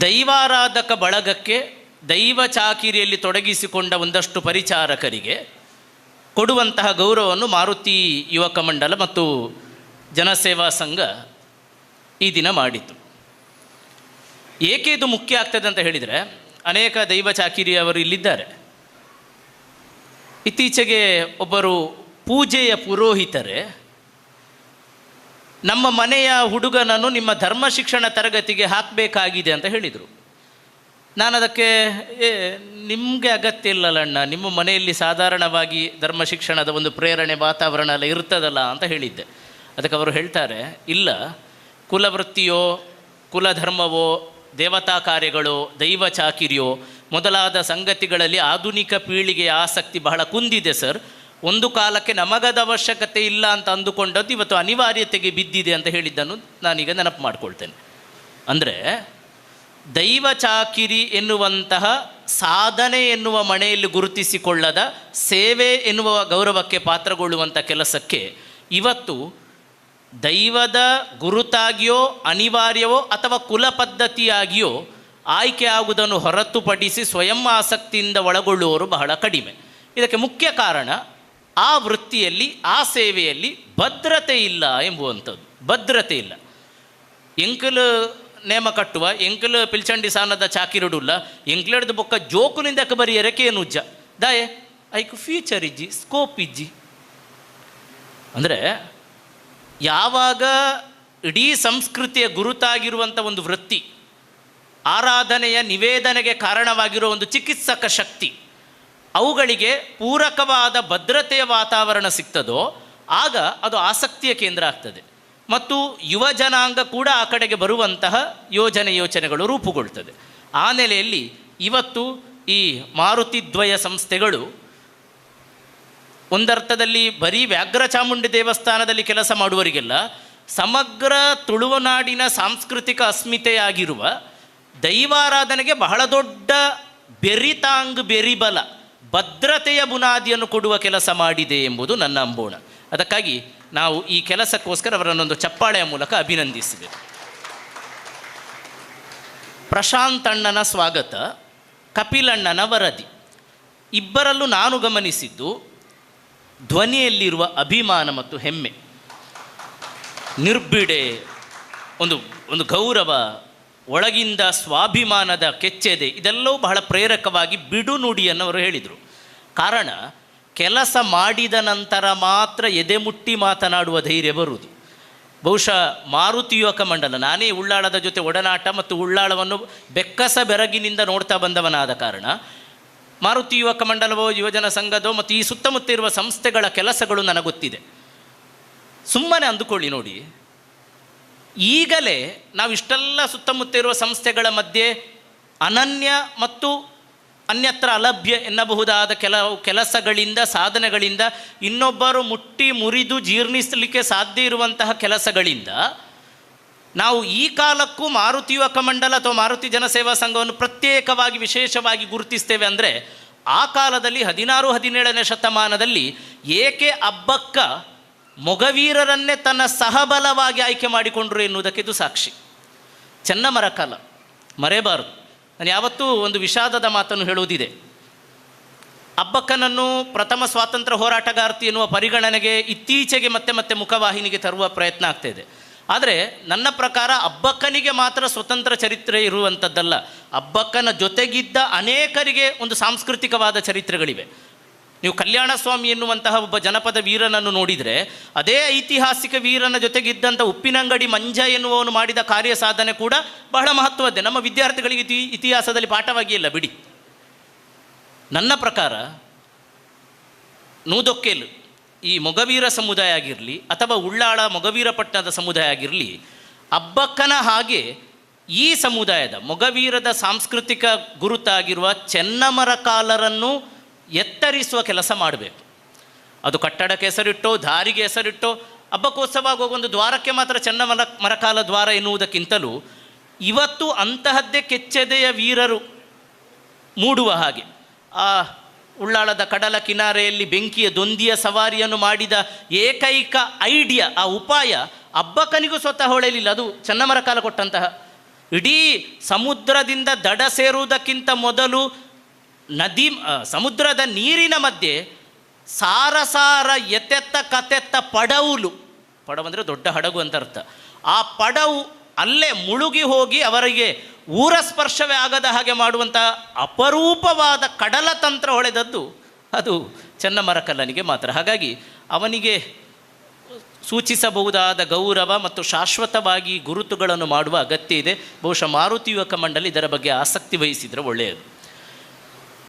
ದೈವಾರಾಧಕ ಬಳಗಕ್ಕೆ ದೈವ ಚಾಕಿರಿಯಲ್ಲಿ ತೊಡಗಿಸಿಕೊಂಡ ಒಂದಷ್ಟು ಪರಿಚಾರಕರಿಗೆ ಕೊಡುವಂತಹ ಗೌರವವನ್ನು ಮಾರುತಿ ಯುವಕ ಮಂಡಲ ಮತ್ತು ಜನಸೇವಾ ಸಂಘ ಈ ದಿನ ಮಾಡಿತು. ಏಕೆ ಇದು ಮುಖ್ಯ ಆಗ್ತದೆ ಅಂತ ಹೇಳಿದರೆ, ಅನೇಕ ದೈವ ಚಾಕಿರಿಯವರು ಇಲ್ಲಿದ್ದಾರೆ. ಇತ್ತೀಚೆಗೆ ಒಬ್ಬರು ಪೂಜೆಯ ಪುರೋಹಿತರೇ ನಮ್ಮ ಮನೆಯ ಹುಡುಗನನ್ನು ನಿಮ್ಮ ಧರ್ಮ ಶಿಕ್ಷಣ ತರಗತಿಗೆ ಹಾಕಬೇಕಾಗಿದೆ ಅಂತ ಹೇಳಿದರು. ನಾನು ಅದಕ್ಕೆ, ಏ, ನಿಮಗೆ ಅಗತ್ಯ ಇಲ್ಲಲ್ಲಣ್ಣ ನಿಮ್ಮ ಮನೆಯಲ್ಲಿ ಸಾಧಾರಣವಾಗಿ ಧರ್ಮ ಶಿಕ್ಷಣದ ಒಂದು ಪ್ರೇರಣೆ ವಾತಾವರಣ ಎಲ್ಲ ಇರ್ತದಲ್ಲ ಅಂತ ಹೇಳಿದ್ದೆ. ಅದಕ್ಕೆ ಅವರು ಹೇಳ್ತಾರೆ, ಇಲ್ಲ, ಕುಲವೃತ್ತಿಯೋ, ಕುಲಧರ್ಮವೋ, ದೇವತಾ ಕಾರ್ಯಗಳು, ದೈವ ಚಾಕಿರಿಯೋ, ಮೊದಲಾದ ಸಂಗತಿಗಳಲ್ಲಿ ಆಧುನಿಕ ಪೀಳಿಗೆಯ ಆಸಕ್ತಿ ಬಹಳ ಕುಂದಿದೆ ಸರ್. ಒಂದು ಕಾಲಕ್ಕೆ ನಮಗದ ಅವಶ್ಯಕತೆ ಇಲ್ಲ ಅಂತ ಅಂದುಕೊಂಡದ್ದು ಇವತ್ತು ಅನಿವಾರ್ಯತೆಗೆ ಬಿದ್ದಿದೆ ಅಂತ ಹೇಳಿದ್ದನ್ನು ನಾನೀಗ ನೆನಪು ಮಾಡಿಕೊಳ್ತೇನೆ. ಅಂದರೆ ದೈವ ಚಾಕಿರಿ ಎನ್ನುವಂತಹ ಸಾಧನೆ ಎನ್ನುವ ಮನೆಯಲ್ಲಿ ಗುರುತಿಸಿಕೊಳ್ಳದ ಸೇವೆ ಎನ್ನುವ ಗೌರವಕ್ಕೆ ಪಾತ್ರಗೊಳ್ಳುವಂಥ ಕೆಲಸಕ್ಕೆ ಇವತ್ತು ದೈವದ ಗುರುತಾಗಿಯೋ ಅನಿವಾರ್ಯವೋ ಅಥವಾ ಕುಲ ಪದ್ಧತಿಯಾಗಿಯೋ ಆಯ್ಕೆ ಆಗುವುದನ್ನು ಹೊರತುಪಡಿಸಿ ಸ್ವಯಂ ಆಸಕ್ತಿಯಿಂದ ಒಳಗೊಳ್ಳುವವರು ಬಹಳ ಕಡಿಮೆ. ಇದಕ್ಕೆ ಮುಖ್ಯ ಕಾರಣ ಆ ವೃತ್ತಿಯಲ್ಲಿ, ಆ ಸೇವೆಯಲ್ಲಿ ಭದ್ರತೆ ಇಲ್ಲ ಎಂಬುವಂಥದ್ದು. ಭದ್ರತೆ ಇಲ್ಲ. ಎಂಕಲ್ ನೇಮ ಕಟ್ಟುವ, ಎಂಕಲು ಪಿಲ್ಚಂಡಿ ಸಾನದ ಚಾಕಿರುಡುಲ್ಲ ಎಂಕ್ಲೆಡ್ದು ಬೊಕ್ಕ ಜೋಕುನಿಂದಕ್ಕೆ ಉಜ್ಜ ದಾಯೆ ಐಕು ಫ್ಯೂಚರ್ ಇಜ್ಜಿ, ಸ್ಕೋಪ್ ಇಜ್ಜಿ. ಅಂದರೆ ಯಾವಾಗ ಇಡೀ ಸಂಸ್ಕೃತಿಯ ಗುರುತಾಗಿರುವಂಥ ಒಂದು ವೃತ್ತಿ, ಆರಾಧನೆಯ ನಿವೇದನೆಗೆ ಕಾರಣವಾಗಿರೋ ಒಂದು ಚಿಕಿತ್ಸಕ ಶಕ್ತಿ ಅವುಗಳಿಗೆ ಪೂರಕವಾದ ಭದ್ರತೆಯ ವಾತಾವರಣ ಸಿಗ್ತದೋ, ಆಗ ಅದು ಆಸಕ್ತಿಯ ಕೇಂದ್ರ ಆಗ್ತದೆ. ಮತ್ತು ಯುವ ಜನಾಂಗ ಕೂಡ ಆ ಕಡೆಗೆ ಬರುವಂತಹ ಯೋಜನೆ ಯೋಚನೆಗಳು ರೂಪುಗೊಳ್ತದೆ. ಆ ನೆಲೆಯಲ್ಲಿ ಇವತ್ತು ಈ ಮಾರುತಿದ್ವಯ ಸಂಸ್ಥೆಗಳು ಒಂದರ್ಥದಲ್ಲಿ ಬರೀ ವ್ಯಾಘ್ರ ಚಾಮುಂಡಿ ದೇವಸ್ಥಾನದಲ್ಲಿ ಕೆಲಸ ಮಾಡುವರಿಗೆಲ್ಲ ಸಮಗ್ರ ತುಳುವನಾಡಿನ ಸಾಂಸ್ಕೃತಿಕ ಅಸ್ಮಿತೆಯಾಗಿರುವ ದೈವಾರಾಧನೆಗೆ ಬಹಳ ದೊಡ್ಡ ಬೆರಿತಾಂಗ್ ಬೆರಿಬಲ ಭದ್ರತೆಯ ಬುನಾದಿಯನ್ನು ಕೊಡುವ ಕೆಲಸ ಮಾಡಿದೆ ಎಂಬುದು ನನ್ನ ಅಂಬೋಣ. ಅದಕ್ಕಾಗಿ ನಾವು ಈ ಕೆಲಸಕ್ಕೋಸ್ಕರ ಅವರನ್ನೊಂದು ಚಪ್ಪಾಳೆಯ ಮೂಲಕ ಅಭಿನಂದಿಸಿದೆ. ಪ್ರಶಾಂತಣ್ಣನ ಸ್ವಾಗತ ಕಪಿಲಣ್ಣನ ವರದಿ. ಇಬ್ಬರಲ್ಲೂ ನಾನು ಗಮನಿಸಿದ್ದು ಧ್ವನಿಯಲ್ಲಿರುವ ಅಭಿಮಾನ ಮತ್ತು ಹೆಮ್ಮೆ. ನಿರ್ಬಿಡೆ, ಒಂದು ಒಂದು ಗೌರವ ಒಳಗಿಂದ ಸ್ವಾಭಿಮಾನದ ಕೆಚ್ಚೆದೆ, ಇದೆಲ್ಲವೂ ಬಹಳ ಪ್ರೇರಕವಾಗಿ ಬಿಡು ನುಡಿಯನ್ನು ಅವರು ಹೇಳಿದರು. ಕಾರಣ, ಕೆಲಸ ಮಾಡಿದ ನಂತರ ಮಾತ್ರ ಎದೆ ಮುಟ್ಟಿ ಮಾತನಾಡುವ ಧೈರ್ಯ ಬರುವುದು. ಬಹುಶಃ ಮಾರುತಿ ಯುವಕ ಮಂಡಲ, ನಾನೇ ಉಳ್ಳಾಳದ ಜೊತೆ ಒಡನಾಟ ಮತ್ತು ಉಳ್ಳಾಳವನ್ನು ಬೆಕ್ಕಸ ಬೆರಗಿನಿಂದ ನೋಡ್ತಾ ಬಂದವನಾದ ಕಾರಣ, ಮಾರುತಿ ಯುವಕ ಮಂಡಲವೋ, ಯುವಜನ ಸಂಘದೋ ಮತ್ತು ಈ ಸುತ್ತಮುತ್ತ ಇರುವ ಸಂಸ್ಥೆಗಳ ಕೆಲಸಗಳು ನನಗೆ ಗೊತ್ತಿದೆ ಸುಮ್ಮನೆ ಅಂದುಕೊಳ್ಳಿ ನೋಡಿ ಈಗಲೇ ನಾವು ಇಷ್ಟೆಲ್ಲ ಸುತ್ತಮುತ್ತ ಇರುವ ಸಂಸ್ಥೆಗಳ ಮಧ್ಯೆ ಅನನ್ಯ ಮತ್ತು ಅನ್ಯತ್ರ ಅಲಭ್ಯ ಎನ್ನಬಹುದಾದ ಕೆಲವು ಕೆಲಸಗಳಿಂದ, ಸಾಧನೆಗಳಿಂದ ಇನ್ನೊಬ್ಬರು ಮುಟ್ಟಿ ಮುರಿದು ಜೀರ್ಣಿಸಲಿಕ್ಕೆ ಸಾಧ್ಯ ಇರುವಂತಹ ಕೆಲಸಗಳಿಂದ ನಾವು ಈ ಕಾಲಕ್ಕೂ ಮಾರುತಿ ಯುವಕ ಮಂಡಲ ಅಥವಾ ಮಾರುತಿ ಜನಸೇವಾ ಸಂಘವನ್ನು ಪ್ರತ್ಯೇಕವಾಗಿ ವಿಶೇಷವಾಗಿ ಗುರುತಿಸ್ತೇವೆ ಅಂದರೆ ಆ ಕಾಲದಲ್ಲಿ ಹದಿನಾರು, ಹದಿನೇಳನೇ ಶತಮಾನದಲ್ಲಿ ಏಕೆ ಅಬ್ಬಕ್ಕ ಮೊಗವೀರರನ್ನೇ ತನ್ನ ಸಹಬಲವಾಗಿ ಆಯ್ಕೆ ಮಾಡಿಕೊಂಡ್ರು ಎನ್ನುವುದಕ್ಕೆ ಇದು ಸಾಕ್ಷಿ. ಚೆನ್ನ ಮರಕಾಲ ಮರೆಯಬಾರದು. ನಾನು ಯಾವತ್ತೂ ಒಂದು ವಿಷಾದದ ಮಾತನ್ನು ಹೇಳುವುದಿದೆ. ಅಬ್ಬಕ್ಕನನ್ನು ಪ್ರಥಮ ಸ್ವಾತಂತ್ರ್ಯ ಹೋರಾಟಗಾರ್ತಿ ಎನ್ನುವ ಪರಿಗಣನೆಗೆ ಇತ್ತೀಚೆಗೆ ಮತ್ತೆ ಮತ್ತೆ ಮುಖವಾಹಿನಿಗೆ ತರುವ ಪ್ರಯತ್ನ ಆಗ್ತಾಯಿದೆ ಆದರೆ ನನ್ನ ಪ್ರಕಾರ ಅಬ್ಬಕ್ಕನಿಗೆ ಮಾತ್ರ ಸ್ವತಂತ್ರ ಚರಿತ್ರೆ ಇರುವಂಥದ್ದಲ್ಲ ಅಬ್ಬಕ್ಕನ ಜೊತೆಗಿದ್ದ ಅನೇಕರಿಗೆ ಒಂದು ಸಾಂಸ್ಕೃತಿಕವಾದ ಚರಿತ್ರೆಗಳಿವೆ. ನೀವು ಕಲ್ಯಾಣ ಸ್ವಾಮಿ ಎನ್ನುವಂತಹ ಒಬ್ಬ ಜನಪದ ವೀರನನ್ನು ನೋಡಿದರೆ, ಅದೇ ಐತಿಹಾಸಿಕ ವೀರನ ಜೊತೆಗಿದ್ದಂಥ ಉಪ್ಪಿನಂಗಡಿ ಮಂಜ ಎನ್ನುವವನು ಮಾಡಿದ ಕಾರ್ಯ ಸಾಧನೆ ಕೂಡ ಬಹಳ ಮಹತ್ವದ್ದೇ. ನಮ್ಮ ವಿದ್ಯಾರ್ಥಿಗಳಿಗೆ ಇತಿ, ಇತಿಹಾಸದಲ್ಲಿ ಪಾಠವಾಗಿ ಇಲ್ಲ, ಬಿಡಿ. ನನ್ನ ಪ್ರಕಾರ, ನೂದೊಕ್ಕೇಲು ಈ ಮೊಗವೀರ ಸಮುದಾಯ ಆಗಿರಲಿ, ಅಥವಾ ಉಳ್ಳಾಳ ಮೊಗವೀರ ಪಟ್ಟಣದ ಸಮುದಾಯ ಆಗಿರಲಿ, ಅಬ್ಬಕ್ಕನ ಹಾಗೆ ಈ ಸಮುದಾಯದ ಮೊಗವೀರದ ಸಾಂಸ್ಕೃತಿಕ ಗುರುತಾಗಿರುವ ಚೆನ್ನಮರ ಕಾಲರನ್ನು ಎತ್ತರಿಸುವ ಕೆಲಸ ಮಾಡಬೇಕು. ಅದು ಕಟ್ಟಡಕ್ಕೆ ಹೆಸರಿಟ್ಟೋ ದಾರಿಗೆ ಹೆಸರಿಟ್ಟೋ ಹಬ್ಬಕ್ಕೋತ್ಸವ ಒಂದು ದ್ವಾರಕ್ಕೆ ಮಾತ್ರ ಚೆನ್ನಮರ ಮರಕಾಲ ದ್ವಾರ ಎನ್ನುವುದಕ್ಕಿಂತಲೂ ಇವತ್ತು ಅಂತಹದ್ದೇ ಕೆಚ್ಚೆದೆಯ ವೀರರು ಮೂಡುವ ಹಾಗೆ. ಆ ಉಳ್ಳಾಳದ ಕಡಲ ಕಿನಾರೆಯಲ್ಲಿ ಬೆಂಕಿಯ ದೊಂದಿಯ ಸವಾರಿಯನ್ನು ಮಾಡಿದ ಏಕೈಕ ಐಡಿಯಾ, ಆ ಉಪಾಯ ಅಬ್ಬಕ್ಕನಿಗೂ ಸ್ವತಃ ಹೊಳೆಯಲಿಲ್ಲ. ಅದು ಚನ್ನಮರ ಕಾಲ ಕೊಟ್ಟಂತಹ. ಇಡೀ ಸಮುದ್ರದಿಂದ ದಡ ಸೇರುವುದಕ್ಕಿಂತ ಮೊದಲು ನದಿ ಸಮುದ್ರದ ನೀರಿನ ಮಧ್ಯೆ ಸಾರಸಾರ ಸಾರ ಎತ್ತೆತ್ತ ಕತೆತ್ತ ಪಡವುಲು. ಪಡವು ಅಂದರೆ ದೊಡ್ಡ ಹಡಗು ಅಂತ ಅರ್ಥ. ಆ ಪಡವು ಅಲ್ಲೇ ಮುಳುಗಿ ಹೋಗಿ ಅವರಿಗೆ ಊರ ಸ್ಪರ್ಶವೇ ಆಗದ ಹಾಗೆ ಮಾಡುವಂಥ ಅಪರೂಪವಾದ ಕಡಲ ತಂತ್ರ ಹೊಳೆದದ್ದು ಅದು ಚೆನ್ನಮರಕಲ್ಲನಿಗೆ ಮಾತ್ರ. ಹಾಗಾಗಿ ಅವನಿಗೆ ಸೂಚಿಸಬಹುದಾದ ಗೌರವ ಮತ್ತು ಶಾಶ್ವತವಾಗಿ ಗುರುತುಗಳನ್ನು ಮಾಡುವ ಅಗತ್ಯ ಇದೆ. ಬಹುಶಃ ಮಾರುತಿ ಯುವಕ ಮಂಡಳಿ ಇದರ ಬಗ್ಗೆ ಆಸಕ್ತಿ ವಹಿಸಿದರೆ ಒಳ್ಳೆಯದು.